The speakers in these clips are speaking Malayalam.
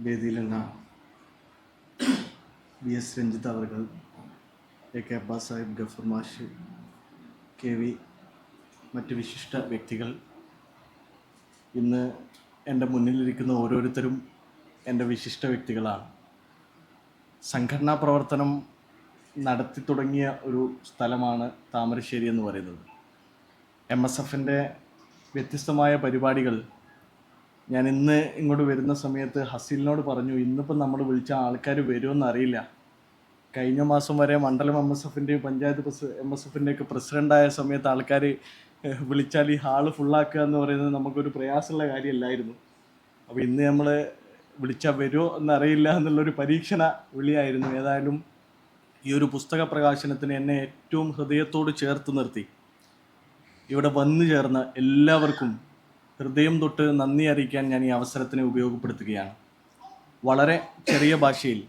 വേദിയിലുള്ള വി എസ് രഞ്ജിത്ത് അവർകൾ A K Abbas Sahib gaffer മാഷ് കെ വി മറ്റ് വിശിഷ്ട വ്യക്തികൾ. ഇന്ന് എന്റെ മുന്നിലിരിക്കുന്ന ഓരോരുത്തരും എന്റെ വിശിഷ്ട വ്യക്തികളാണ്. സംഘടനാ പ്രവർത്തനം നടത്തി തുടങ്ങിയ ഒരു സ്ഥലമാണ് താമരശ്ശേരി എന്ന് പറയുന്നത്. എം എസ് എഫിന്റെ വ്യത്യസ്തമായ പരിപാടികൾ ഞാൻ ഇന്ന് ഇങ്ങോട്ട് വരുന്ന സമയത്ത് ഹസീലിനോട് പറഞ്ഞു ഇന്നിപ്പം നമ്മൾ വിളിച്ച ആൾക്കാർ വരുമെന്ന് അറിയില്ല. കഴിഞ്ഞ മാസം വരെ മണ്ഡലം എം എസ് എഫിന്റെയും പഞ്ചായത്ത് പ്രസ് എം എസ് എഫിന്റെയൊക്കെ പ്രസിഡന്റായ സമയത്ത് ആൾക്കാർ വിളിച്ചാൽ ഈ ഹാൾ ഫുള്ളാക്കുക എന്ന് പറയുന്നത് നമുക്കൊരു പ്രയാസമുള്ള കാര്യമല്ലായിരുന്നു. അപ്പോൾ ഇന്ന് നമ്മൾ വിളിച്ചാൽ വരുമോ എന്നറിയില്ല എന്നുള്ളൊരു പരീക്ഷണ വിളിയായിരുന്നു. ഏതായാലും ഈ ഒരു പുസ്തക പ്രകാശനത്തിന് എന്നെ ഏറ്റവും ഹൃദയത്തോട് ചേർത്ത് നിർത്തി. ഇവിടെ വന്നു ചേർന്ന എല്ലാവർക്കും ഹൃദയം തൊട്ട് നന്ദി അറിയിക്കാൻ ഞാൻ ഈ അവസരത്തിനെ ഉപയോഗപ്പെടുത്തുകയാണ്. വളരെ ചെറിയ ഭാഷയിൽ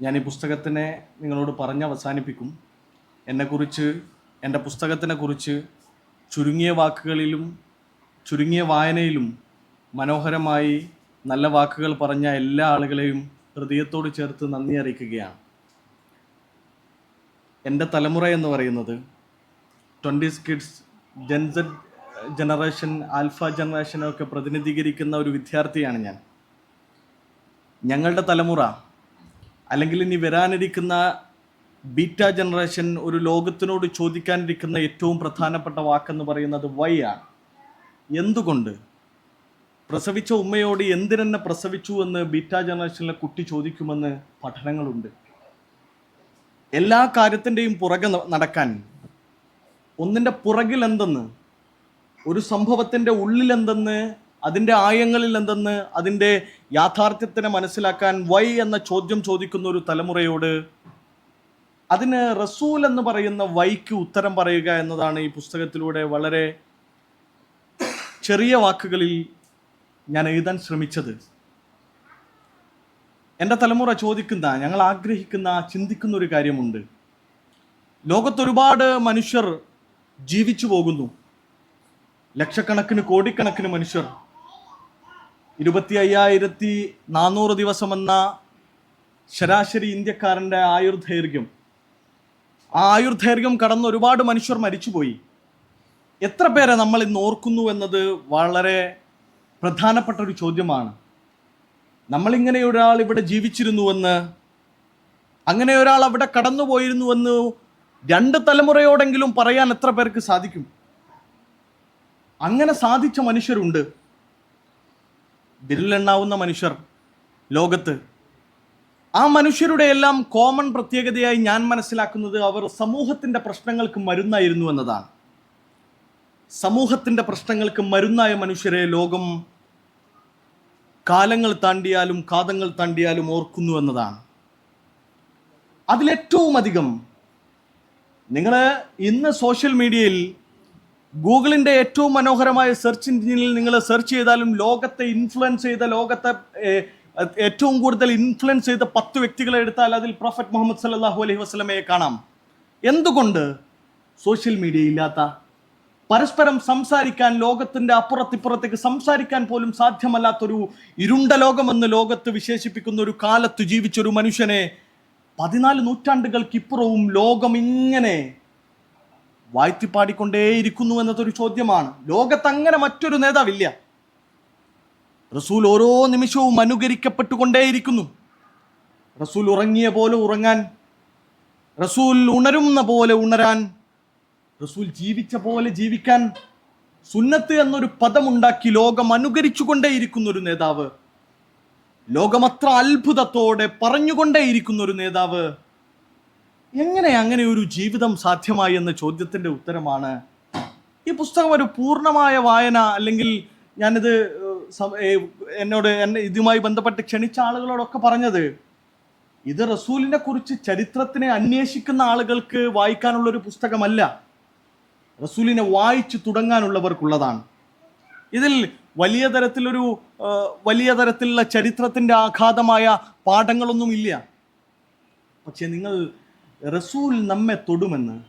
ഞാൻ ഈ പുസ്തകത്തിനെ നിങ്ങളോട് പറഞ്ഞ് അവസാനിപ്പിക്കും. എന്നെക്കുറിച്ച് എന്റെ പുസ്തകത്തിനെ കുറിച്ച് ചുരുങ്ങിയ വാക്കുകളിലും ചുരുങ്ങിയ വായനയിലും മനോഹരമായി നല്ല വാക്കുകൾ പറഞ്ഞ എല്ലാ ആളുകളെയും ഹൃദയത്തോട് ചേർത്ത് നന്ദി അറിയിക്കുകയാണ്. എന്റെ തലമുറ എന്ന് പറയുന്നത് twenties kids gen Z generation alpha ജനറേഷനൊക്കെ പ്രതിനിധീകരിക്കുന്ന ഒരു വിദ്യാർത്ഥിയാണ് ഞാൻ. ഞങ്ങളുടെ തലമുറ അല്ലെങ്കിൽ ഇനി വരാനിരിക്കുന്ന ബീറ്റ ജനറേഷൻ ഒരു ലോകത്തിനോട് ചോദിക്കാനിരിക്കുന്ന ഏറ്റവും പ്രധാനപ്പെട്ട വാക്കെന്ന് പറയുന്നത് വൈ ആണ്. എന്തുകൊണ്ട്? പ്രസവിച്ച ഉമ്മയോട് എന്തിനെന്നെ പ്രസവിച്ചു എന്ന് ബീറ്റ ജനറേഷനിലെ കുട്ടി ചോദിക്കുമെന്ന് പഠനങ്ങളുണ്ട്. എല്ലാ കാര്യത്തിന്റെയും പുറകെ നടക്കാൻ ഒന്നിന്റെ പുറകിൽ എന്തെന്ന് ഒരു സംഭവത്തിന്റെ ഉള്ളിലെന്തെന്ന് അതിന്റെ ആയങ്ങളിൽ എന്തെന്ന് അതിന്റെ യാഥാർത്ഥ്യത്തിനെ മനസ്സിലാക്കാൻ വൈ എന്ന ചോദ്യം ചോദിക്കുന്ന ഒരു തലമുറയോട് അതിന് റസൂൽ എന്ന് പറയുന്ന വൈക്ക് ഉത്തരം പറയുക എന്നതാണ് ഈ പുസ്തകത്തിലൂടെ വളരെ ചെറിയ വാക്കുകളിൽ ഞാൻ എഴുതാൻ ശ്രമിച്ചത്. എന്റെ തലമുറ ചോദിക്കുന്ന ഞങ്ങൾ ആഗ്രഹിക്കുന്ന ചിന്തിക്കുന്ന ഒരു കാര്യമുണ്ട്. ലോകത്തൊരുപാട് മനുഷ്യർ ജീവിച്ചു പോകുന്നു. ലക്ഷക്കണക്കിന് കോടിക്കണക്കിന് മനുഷ്യർ ഇരുപത്തി അയ്യായിരത്തി നാനൂറ് ദിവസം എന്ന ശരാശരി ഇന്ത്യക്കാരന്റെ ആയുർദൈർഘ്യം. ആ ആയുർദൈർഘ്യം കടന്ന് ഒരുപാട് മനുഷ്യർ മരിച്ചുപോയി. എത്ര പേരെ നമ്മൾ ഇന്ന് ഓർക്കുന്നു എന്നത് വളരെ പ്രധാനപ്പെട്ട ഒരു ചോദ്യമാണ്. നമ്മളിങ്ങനെ ഒരാൾ ഇവിടെ ജീവിച്ചിരുന്നുവെന്ന് അങ്ങനെ ഒരാൾ അവിടെ കടന്നു പോയിരുന്നുവെന്ന് രണ്ട് തലമുറയോടെങ്കിലും പറയാൻ എത്ര പേർക്ക് സാധിക്കും? അങ്ങനെ സാധിച്ച മനുഷ്യരുണ്ട്. വിരലെണ്ണാവുന്ന മനുഷ്യർ ലോകത്ത്. ആ മനുഷ്യരുടെ എല്ലാം കോമൺ പ്രത്യേകതയായി ഞാൻ മനസ്സിലാക്കുന്നത് അവർ സമൂഹത്തിന്റെ പ്രശ്നങ്ങൾക്ക് മരുന്നായിരുന്നു എന്നതാണ്. സമൂഹത്തിന്റെ പ്രശ്നങ്ങൾക്ക് മരുന്നായ മനുഷ്യരെ ലോകം കാലങ്ങൾ താണ്ടിയാലും കാതങ്ങൾ താണ്ടിയാലും ഓർക്കുന്നു എന്നതാണ്. അതിലേറ്റവും അധികം നിങ്ങൾ ഇന്ന് സോഷ്യൽ മീഡിയയിൽ ഗൂഗിളിന്റെ ഏറ്റവും മനോഹരമായ സെർച്ച് എഞ്ചിനിൽ നിങ്ങൾ സെർച്ച് ചെയ്താലും ലോകത്തെ ഇൻഫ്ലുവൻസ് ചെയ്ത ലോകത്തെ ഏറ്റവും കൂടുതൽ ഇൻഫ്ലുവൻസ് ചെയ്ത പത്ത് വ്യക്തികളെ എടുത്താൽ അതിൽ പ്രൊഫറ്റ് മുഹമ്മദ് സല്ലാഹു അലൈഹി വസ്ലമയെ കാണാം. എന്തുകൊണ്ട്? സോഷ്യൽ മീഡിയ ഇല്ലാത്ത. പരസ്പരം സംസാരിക്കാൻ ലോകത്തിന്റെ അപ്പുറത്തിപ്പുറത്തേക്ക് സംസാരിക്കാൻ പോലും സാധ്യമല്ലാത്തൊരു ഇരുണ്ട ലോകമെന്ന് ലോകത്ത് വിശേഷിപ്പിക്കുന്ന ഒരു കാലത്ത് ജീവിച്ചൊരു മനുഷ്യനെ പതിനാല് നൂറ്റാണ്ടുകൾക്കിപ്പുറവും ലോകം ഇങ്ങനെ വാഴ്ത്തിപ്പാടിക്കൊണ്ടേയിരിക്കുന്നു എന്നതൊരു ചോദ്യമാണ്. ലോകത്ത് അങ്ങനെ മറ്റൊരു നേതാവില്ല. റസൂൽ ഓരോ നിമിഷവും അനുകരിക്കപ്പെട്ടുകൊണ്ടേയിരിക്കുന്നു. റസൂൽ ഉറങ്ങിയ പോലെ ഉറങ്ങാൻ റസൂൽ ഉണരുന്ന പോലെ ഉണരാൻ റസൂൽ ജീവിച്ച പോലെ ജീവിക്കാൻ സുന്നത്ത് എന്നൊരു പദമുണ്ടാക്കി ലോകം അനുകരിച്ചുകൊണ്ടേയിരിക്കുന്ന ഒരു നേതാവ് ലോകമത്ര അത്ഭുതത്തോടെ പറഞ്ഞുകൊണ്ടേയിരിക്കുന്ന ഒരു നേതാവ് എങ്ങനെ അങ്ങനെ ഒരു ജീവിതം സാധ്യമായി എന്ന ചോദ്യത്തിന്റെ ഉത്തരമാണ്? ഈ പുസ്തകം ഒരു പൂർണമായ വായന അല്ലെങ്കിൽ ഞാനിത് എന്നോട് എന്നെ ഇതുമായി ബന്ധപ്പെട്ട് ക്ഷണിച്ച ആളുകളോടൊക്കെ പറഞ്ഞത്. ഇത് റസൂലിനെ കുറിച്ച് ചരിത്രത്തിനെ അന്വേഷിക്കുന്ന ആളുകൾക്ക് വായിക്കാനുള്ള ഒരു പുസ്തകമല്ല. റസൂലിനെ വായിച്ചു തുടങ്ങാനുള്ളവർക്കുള്ളതാണ്. ഇതിൽ വലിയ തരത്തിലൊരു വലിയ തരത്തിലുള്ള ചരിത്രത്തിന്റെ ആഘാതമായ പാഠങ്ങളൊന്നും ഇല്ല. പക്ഷെ നിങ്ങൾ റസൂൽ നമ്മെ തൊടുമെന്ന്.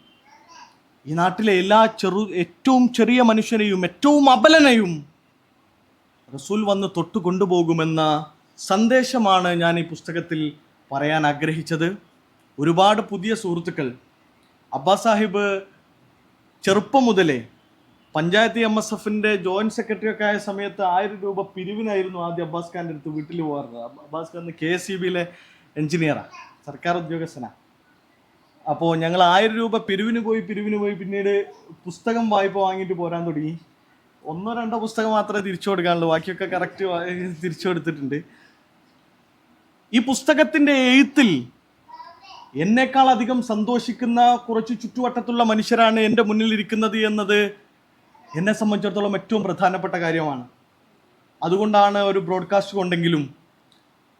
ഈ നാട്ടിലെ എല്ലാ ചെറു ഏറ്റവും ചെറിയ മനുഷ്യനെയും ഏറ്റവും അബലനെയും റസൂൽ വന്ന് തൊട്ടു കൊണ്ടുപോകുമെന്ന സന്ദേശമാണ് ഞാൻ ഈ പുസ്തകത്തിൽ പറയാൻ ആഗ്രഹിച്ചത്. ഒരുപാട് പുതിയ സുഹൃത്തുക്കൾ. അബ്ബാ സാഹിബ് ചെറുപ്പം മുതലേ പഞ്ചായത്ത് എം എസ് എഫിന്റെ ജോയിന്റ് സെക്രട്ടറി ഒക്കെ ആയ സമയത്ത് ആയിരം രൂപ പിരിവിനായിരുന്നു ആദ്യം അബ്ബാസ് ഖാന്റെ അടുത്ത് വീട്ടിൽ പോകാറുള്ളത്. Abbas Khan K S C ബിയിലെ എഞ്ചിനീയറാണ് സർക്കാർ ഉദ്യോഗസ്ഥനാണ്. അപ്പോൾ ഞങ്ങൾ ആയിരം രൂപ പിരിവിന് പോയി പിരിവിന് പോയി പിന്നീട് പുസ്തകം വായ്പ വാങ്ങിയിട്ട് പോരാൻ തുടങ്ങി. ഒന്നോ രണ്ടോ പുസ്തകം മാത്രമേ തിരിച്ചു കൊടുക്കാനുള്ളൂ. ബാക്കിയൊക്കെ കറക്റ്റ് തിരിച്ചു കൊടുത്തിട്ടുണ്ട്. ഈ പുസ്തകത്തിന്റെ എഴുത്തിൽ എന്നേക്കാൾ അധികം സന്തോഷിക്കുന്ന കുറച്ച് ചുറ്റുവട്ടത്തുള്ള മനുഷ്യരാണ് എന്റെ മുന്നിൽ ഇരിക്കുന്നത് എന്നത് എന്നെ സംബന്ധിച്ചിടത്തോളം ഏറ്റവും പ്രധാനപ്പെട്ട കാര്യമാണ്. അതുകൊണ്ടാണ് ഒരു ബ്രോഡ്കാസ്റ്റ് കൊണ്ടെങ്കിലും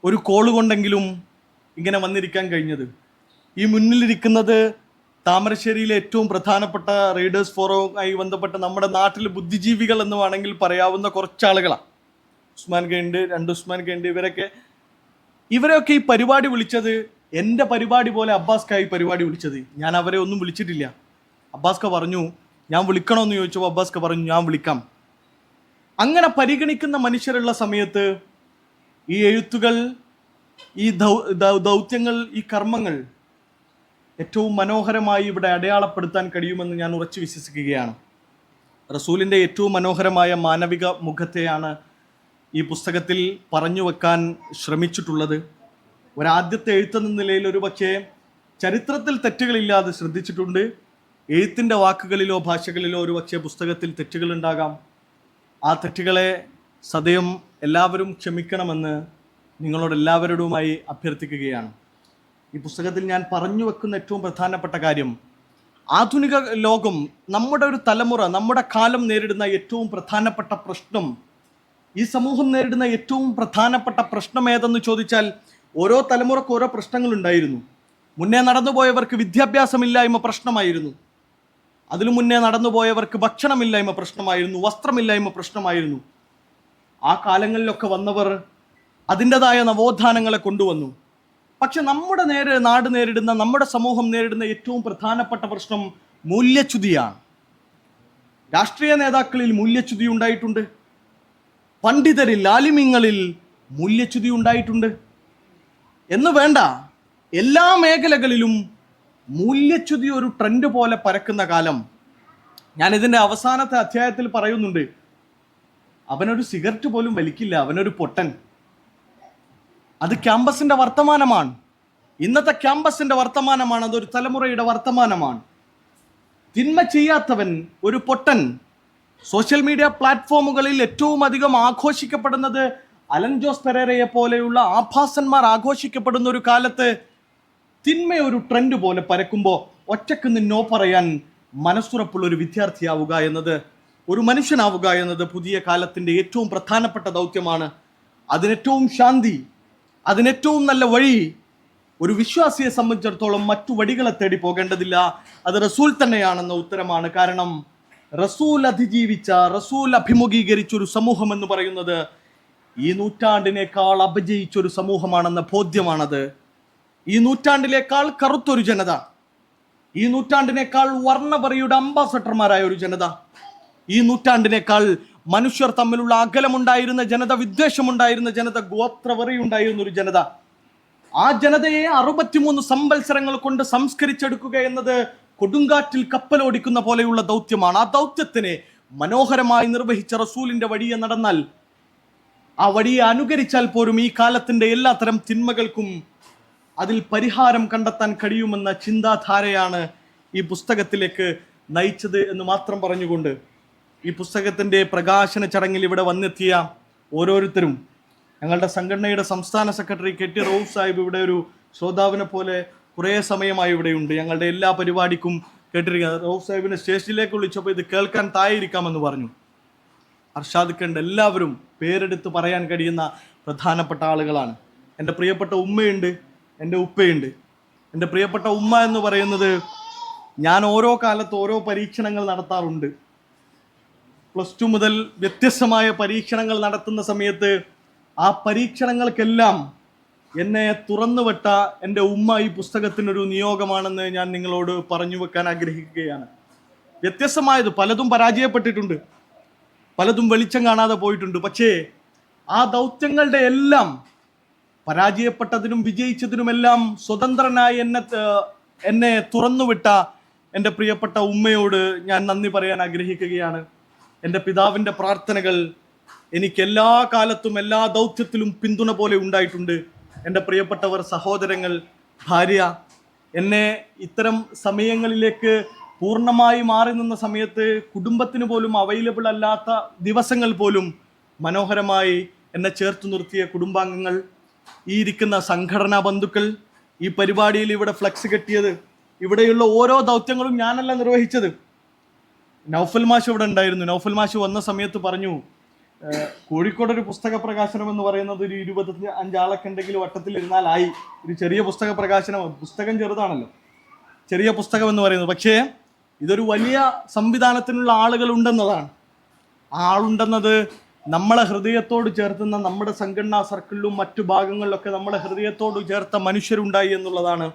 ഒരു കോൾ കൊണ്ടെങ്കിലും ഇങ്ങനെ വന്നിരിക്കാൻ കഴിഞ്ഞത്. ഈ മുന്നിലിരിക്കുന്നത് താമരശ്ശേരിയിലെ ഏറ്റവും പ്രധാനപ്പെട്ട റീഡേഴ്സ് ഫോറവുമായി ബന്ധപ്പെട്ട നമ്മുടെ നാട്ടിലെ ബുദ്ധിജീവികൾ എന്ന് വേണമെങ്കിൽ പറയാവുന്ന കുറച്ച് ആളുകളാണ് ഉസ്മാൻ കെണ്ട് രണ്ട് ഉസ്മാൻ കെണ്ട് ഇവരൊക്കെ. ഇവരെയൊക്കെ ഈ പരിപാടി വിളിച്ചത് എന്റെ പരിപാടി പോലെ അബ്ബാസ് കായി പരിപാടി വിളിച്ചത്. ഞാൻ അവരെ ഒന്നും വിളിച്ചിട്ടില്ല. അബ്ബാസ് ഖാ പറഞ്ഞു ഞാൻ വിളിക്കണമെന്ന് ചോദിച്ചപ്പോൾ അബ്ബാസ് ഖാ പറഞ്ഞു ഞാൻ വിളിക്കാം. അങ്ങനെ പരിഗണിക്കുന്ന മനുഷ്യരുള്ള സമയത്ത് ഈ എഴുത്തുകൾ ഈ ദൗത്യങ്ങൾ ഈ കർമ്മങ്ങൾ ഏറ്റവും മനോഹരമായി ഇവിടെ അടയാളപ്പെടുത്താൻ കഴിയുമെന്ന് ഞാൻ ഉറച്ചു വിശ്വസിക്കുകയാണ്. റസൂലിന്റെ ഏറ്റവും മനോഹരമായ മാനവിക മുഖത്തെയാണ് ഈ പുസ്തകത്തിൽ പറഞ്ഞു വെക്കാൻ ശ്രമിച്ചിട്ടുള്ളത്. ഒരാദ്യത്തെ എഴുത്തെന്ന നിലയിൽ ഒരു പക്ഷേ ചരിത്രത്തിൽ തെറ്റുകളില്ലാതെ ശ്രദ്ധിച്ചിട്ടുണ്ട്. എഴുത്തിന്റെ വാക്കുകളിലോ ഭാഷകളിലോ ഒരു പക്ഷേ പുസ്തകത്തിൽ തെറ്റുകളുണ്ടാകാം. ആ തെറ്റുകളെ സദയം എല്ലാവരും ക്ഷമിക്കണമെന്ന് നിങ്ങളോട് എല്ലാവരോടുമായി അഭ്യർത്ഥിക്കുകയാണ്. ഈ പുസ്തകത്തിൽ ഞാൻ പറഞ്ഞു വെക്കുന്ന ഏറ്റവും പ്രധാനപ്പെട്ട കാര്യം ആധുനിക ലോകം നമ്മുടെ ഒരു തലമുറ നമ്മുടെ കാലം നേരിടുന്ന ഏറ്റവും പ്രധാനപ്പെട്ട പ്രശ്നം ഈ സമൂഹം നേരിടുന്ന ഏറ്റവും പ്രധാനപ്പെട്ട പ്രശ്നം ഏതെന്ന് ചോദിച്ചാൽ ഓരോ തലമുറയ്ക്ക് ഓരോ പ്രശ്നങ്ങൾ ഉണ്ടായിരുന്നു മുന്നേ നടന്നുപോയവർക്ക് വിദ്യാഭ്യാസമില്ലായ്മ പ്രശ്നമായിരുന്നു. അതിനു മുന്നേ നടന്നുപോയവർക്ക് ഭക്ഷണമില്ലായ്മ പ്രശ്നമായിരുന്നു വസ്ത്രമില്ലായ്മ പ്രശ്നമായിരുന്നു. ആ കാലങ്ങളിലൊക്കെ വന്നവർ അതിന്റെതായ നവോത്ഥാനങ്ങളെ കൊണ്ടുവന്നു. പക്ഷെ നമ്മുടെ നേരെ നാട് നേരിടുന്ന നമ്മുടെ സമൂഹം നേരിടുന്ന ഏറ്റവും പ്രധാനപ്പെട്ട പ്രശ്നം മൂല്യച്യുതിയാണ്. രാഷ്ട്രീയ നേതാക്കളിൽ മൂല്യച്യുതി ഉണ്ടായിട്ടുണ്ട്. പണ്ഡിതരിൽ ആലിമ്യങ്ങളിൽ മൂല്യച്യുതി ഉണ്ടായിട്ടുണ്ട്. എന്ന് വേണ്ട എല്ലാ മേഖലകളിലും മൂല്യച്യുതി ഒരു ട്രെൻഡ് പോലെ പരക്കുന്ന കാലം. ഞാൻ ഇതിന്റെ അവസാനത്തെ അധ്യായത്തിൽ പറയുന്നുണ്ട് അവനൊരു സിഗരറ്റ് പോലും വലിക്കില്ല അവനൊരു പൊട്ടൻ. അത് ക്യാമ്പസിന്റെ വർത്തമാനമാണ്. ഇന്നത്തെ ക്യാമ്പസിന്റെ വർത്തമാനമാണ് അതൊരു തലമുറയുടെ വർത്തമാനമാണ്. തിന്മ ചെയ്യാത്തവൻ ഒരു പൊട്ടൻ. സോഷ്യൽ മീഡിയ പ്ലാറ്റ്ഫോമുകളിൽ ഏറ്റവും അധികം ആഘോഷിക്കപ്പെടുന്നത് അലൻ ജോസ് പെരേരയെ പോലെയുള്ള ആഭാസന്മാർ ആഘോഷിക്കപ്പെടുന്ന ഒരു കാലത്ത് തിന്മ ഒരു ട്രെൻഡ് പോലെ പരക്കുമ്പോൾ ഒറ്റയ്ക്ക് നിന്നോ പറയാൻ മനസ്സുറപ്പുള്ള ഒരു വിദ്യാർത്ഥിയാവുക എന്നത് ഒരു മനുഷ്യനാവുക എന്നത് പുതിയ കാലത്തിന്റെ ഏറ്റവും പ്രധാനപ്പെട്ട ദൗത്യമാണ്. അതിനേറ്റവും ശാന്തി അതിനേറ്റവും നല്ല വഴി ഒരു വിശ്വാസിയെ സംബന്ധിച്ചിടത്തോളം മറ്റു വഴികളെ തേടി പോകേണ്ടതില്ല. അത് റസൂൽ തന്നെയാണെന്ന ഉത്തരമാണ്. കാരണം റസൂൽ അതിജീവിച്ച റസൂൽ അഭിമുഖീകരിച്ച ഒരു സമൂഹം എന്ന് പറയുന്നത് ഈ നൂറ്റാണ്ടിനേക്കാൾ അപജയിച്ച ഒരു സമൂഹമാണെന്ന ബോധ്യമാണത്. ഈ നൂറ്റാണ്ടിലേക്കാൾ കറുത്തൊരു ജനത. ഈ നൂറ്റാണ്ടിനേക്കാൾ വർണപറിയുടെ അംബാസഡർമാരായ ഒരു ജനത. ഈ നൂറ്റാണ്ടിനേക്കാൾ മനുഷ്യർ തമ്മിലുള്ള അകലമുണ്ടായിരുന്ന ജനത വിദ്വേഷമുണ്ടായിരുന്ന ജനത ഗോത്രവറി ഉണ്ടായിരുന്ന ഒരു ജനത. ആ ജനതയെ അറുപത്തിമൂന്ന് സംവത്സരങ്ങൾ കൊണ്ട് സംസ്കരിച്ചെടുക്കുക എന്നത് കൊടുങ്കാറ്റിൽ കപ്പലോടിക്കുന്ന പോലെയുള്ള ദൗത്യമാണ്. ആ ദൗത്യത്തിനെ മനോഹരമായി നിർവഹിച്ച റസൂലിന്റെ വഴിയെ നടന്നാൽ ആ വഴിയെ അനുകരിച്ചാൽ പോലും ഈ കാലത്തിന്റെ എല്ലാത്തരം തിന്മകൾക്കും അതിൽ പരിഹാരം കണ്ടെത്താൻ കഴിയുമെന്ന ചിന്താധാരയാണ് ഈ പുസ്തകത്തിലേക്ക് നയിച്ചത് എന്ന് മാത്രം പറഞ്ഞുകൊണ്ട് ഈ പുസ്തകത്തിന്റെ പ്രകാശന ചടങ്ങിൽ ഇവിടെ വന്നെത്തിയ ഓരോരുത്തരും ഞങ്ങളുടെ സംഘടനയുടെ സംസ്ഥാന secretary K T Rauf Sahib ഇവിടെ ഒരു ശ്രോതാവിനെ പോലെ കുറേ സമയമായി ഇവിടെയുണ്ട് ഞങ്ങളുടെ എല്ലാ പരിപാടിക്കും കേട്ടിരിക്കുന്നത് റൌഫ് സാഹിബിനെ സ്റ്റേഷനിലേക്ക് വിളിച്ചപ്പോൾ ഇത് കേൾക്കാൻ തായിരിക്കാമെന്ന് പറഞ്ഞു. അർഷാദ് ഖണ്ട് എല്ലാവരും പേരെടുത്ത് പറയാൻ കഴിയുന്ന പ്രധാനപ്പെട്ട ആളുകളാണ്. എന്റെ പ്രിയപ്പെട്ട ഉമ്മയുണ്ട് എന്റെ ഉപ്പയുണ്ട്. എന്റെ പ്രിയപ്പെട്ട ഉമ്മ എന്ന് പറയുന്നത് ഞാൻ ഓരോ കാലത്ത് ഓരോ പരീക്ഷണങ്ങൾ നടത്താറുണ്ട്. പ്ലസ് ടു മുതൽ വ്യത്യസ്തമായ പരീക്ഷണങ്ങൾ നടത്തുന്ന സമയത്ത് ആ പരീക്ഷണങ്ങൾക്കെല്ലാം എന്നെ തുറന്നുവിട്ട എന്റെ ഉമ്മ ഈ പുസ്തകത്തിനൊരു നിയോഗമാണെന്ന് ഞാൻ നിങ്ങളോട് പറഞ്ഞു വെക്കാൻ ആഗ്രഹിക്കുകയാണ്. വ്യത്യസ്തമായത് പലതും പരാജയപ്പെട്ടിട്ടുണ്ട്. പലതും വെളിച്ചം കാണാതെ പോയിട്ടുണ്ട്. പക്ഷേ ആ ദൗത്യങ്ങളുടെ എല്ലാം പരാജയപ്പെട്ടതിനും വിജയിച്ചതിനുമെല്ലാം സ്വതന്ത്രനായി എന്നെ എന്നെ തുറന്നുവിട്ട എന്റെ പ്രിയപ്പെട്ട ഉമ്മയോട് ഞാൻ നന്ദി പറയാൻ ആഗ്രഹിക്കുകയാണ്. എന്റെ പിതാവിന്റെ പ്രാർത്ഥനകൾ എനിക്ക് എല്ലാ കാലത്തും എല്ലാ ദൗത്യത്തിലും പിന്തുണ പോലെ ഉണ്ടായിട്ടുണ്ട്. എന്റെ പ്രിയപ്പെട്ടവർ സഹോദരങ്ങൾ ഭാര്യ എന്നെ ഇത്തരം സമയങ്ങളിലേക്ക് പൂർണമായി മാറി നിന്ന സമയത്ത് കുടുംബത്തിന് പോലും അവൈലബിൾ അല്ലാത്ത ദിവസങ്ങൾ പോലും മനോഹരമായി എന്നെ ചേർത്ത് നിർത്തിയ കുടുംബാംഗങ്ങൾ ഈ ഇരിക്കുന്ന സംഘടനാ ബന്ധുക്കൾ ഈ പരിപാടിയിൽ ഇവിടെ ഫ്ലക്സ് കെട്ടിയത് ഇവിടെയുള്ള ഓരോ ദൗത്യങ്ങളും ഞാനല്ല നിർവഹിച്ചത്. നൗഫൽ മാഷ് ഇവിടെ ഉണ്ടായിരുന്നു. നൗഫൽ മാഷ് വന്ന സമയത്ത് പറഞ്ഞു കോഴിക്കോട് ഒരു പുസ്തക പ്രകാശനം എന്ന് പറയുന്നത് ഒരു ഇരുപത്തി അഞ്ചാളൊക്കെ ഉണ്ടെങ്കിൽ വട്ടത്തിൽ ഇരുന്നാലായി ഒരു ചെറിയ പുസ്തക പ്രകാശനം പുസ്തകം ചെറുതാണല്ലോ. ചെറിയ പുസ്തകം എന്ന് പറയുന്നത്. പക്ഷേ ഇതൊരു വലിയ സംവിധാനത്തിനുള്ള ആളുകൾ ഉണ്ടെന്നതാണ്. ആളുണ്ടെന്നത് നമ്മളെ ഹൃദയത്തോട് ചേർത്തുന്ന നമ്മുടെ സംഘടനാ സർക്കിളിലും മറ്റു ഭാഗങ്ങളിലൊക്കെ നമ്മളെ ഹൃദയത്തോട് ചേർത്ത മനുഷ്യരുണ്ടായി എന്നുള്ളതാണ്.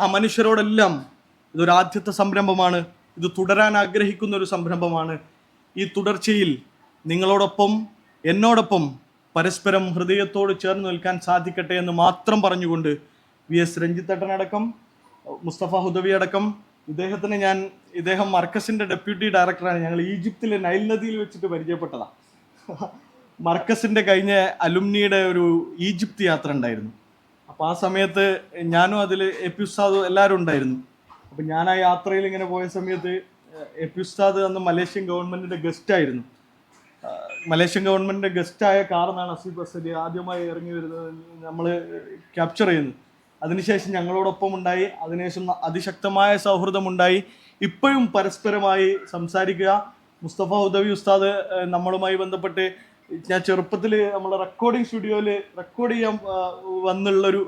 ആ മനുഷ്യരോടെല്ലാം ഇതൊരു ആദ്യത്തെ സംരംഭമാണ്. ഇത് തുടരാൻ ആഗ്രഹിക്കുന്ന ഒരു സംരംഭമാണ്. ഈ തുടർച്ചയിൽ നിങ്ങളോടൊപ്പം എന്നോടൊപ്പം പരസ്പരം ഹൃദയത്തോട് ചേർന്ന് നിൽക്കാൻ സാധിക്കട്ടെ എന്ന് മാത്രം പറഞ്ഞുകൊണ്ട് വി എസ് രഞ്ജിത്തേട്ടനടക്കം മുസ്തഫ ഹുദവി അടക്കം ഇദ്ദേഹത്തിന് ഞാൻ ഇദ്ദേഹം മർക്കസിന്റെ ഡെപ്യൂട്ടി ഡയറക്ടറാണ്. ഞങ്ങൾ ഈജിപ്തിലെ നൈൽ നദിയിൽ വെച്ചിട്ട് പരിചയപ്പെട്ടതാണ് മർക്കസിന്റെ കഴിഞ്ഞ അലുമിനിയുടെ ഒരു ഈജിപ്ത് യാത്ര ഉണ്ടായിരുന്നു. അപ്പോൾ ആ സമയത്ത് ഞാനും അതിൽ എപി ഉസ്താദ് എല്ലാവരും ഉണ്ടായിരുന്നു. അപ്പം ഞാൻ ആ യാത്രയിൽ ഇങ്ങനെ പോയ സമയത്ത് എപി ഉസ്താദ് അന്ന് മലേഷ്യൻ ഗവൺമെന്റിന്റെ ഗസ്റ്റ് ആയിരുന്നു. മലേഷ്യൻ ഗവൺമെന്റിന്റെ ഗസ്റ്റായ കാറിനാണ് അസീബ് അസലി ആദ്യമായി ഇറങ്ങി വരുന്നത് നമ്മൾ ക്യാപ്ചർ ചെയ്യുന്നത് അതിനുശേഷം ഞങ്ങളോടൊപ്പം ഉണ്ടായി. അതിനുശേഷം അതിശക്തമായ സൗഹൃദമുണ്ടായി. ഇപ്പോഴും പരസ്പരമായി സംസാരിക്കുക. മുസ്തഫ ഉദവി ഉസ്താദ് നമ്മളുമായി ബന്ധപ്പെട്ട് ഞാൻ ചെറുപ്പത്തിൽ നമ്മളെ റെക്കോർഡിംഗ് സ്റ്റുഡിയോയിൽ റെക്കോർഡ് ചെയ്യാൻ വന്നുള്ളൊരു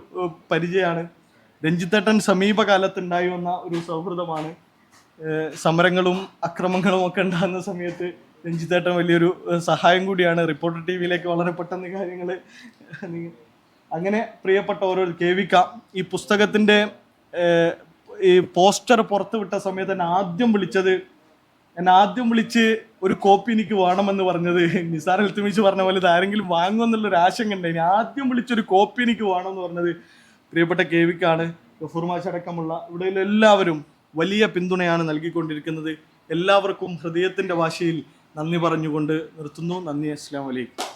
പരിചയമാണ് രഞ്ജിത്തേട്ടൻ സമീപകാലത്തുണ്ടായി വന്ന ഒരു സൗഹൃദമാണ്. സമരങ്ങളും അക്രമങ്ങളും ഒക്കെ ഉണ്ടാകുന്ന സമയത്ത് രഞ്ജിത്തേട്ടൻ വലിയൊരു സഹായം കൂടിയാണ്. റിപ്പോർട്ടർ ടി വിയിലേക്ക് വളരെ പെട്ടെന്ന് കാര്യങ്ങൾ അങ്ങനെ പ്രിയപ്പെട്ട ഓരോ കെ ഈ പുസ്തകത്തിന്റെ ഈ പോസ്റ്റർ പുറത്തുവിട്ട സമയത്ത് എന്നെ ആദ്യം വിളിച്ചത് എന്നെ ആദ്യം വിളിച്ച് ഒരു കോപ്പി എനിക്ക് വേണമെന്ന് പറഞ്ഞത് നിസാർ എൽത്തുമിച്ച് പറഞ്ഞ പോലെ ഇത് ആരെങ്കിലും വാങ്ങുമെന്നുള്ളൊരു ആശങ്ക ഉണ്ടായി ആദ്യം വിളിച്ചൊരു കോപ്പി എനിക്ക് വേണമെന്ന് പറഞ്ഞത് പ്രിയപ്പെട്ട കെ വിക്കാണ് ഗഫൂർ മാഷ് അടക്കമുള്ള ഇവിടെയുള്ള എല്ലാവരും വലിയ പിന്തുണയാണ് നൽകിക്കൊണ്ടിരിക്കുന്നത്. എല്ലാവർക്കും ഹൃദയത്തിന്റെ ഭാഷയിൽ നന്ദി പറഞ്ഞുകൊണ്ട് നിർത്തുന്നു. നന്ദി. അസ്സാം വലൈക്കും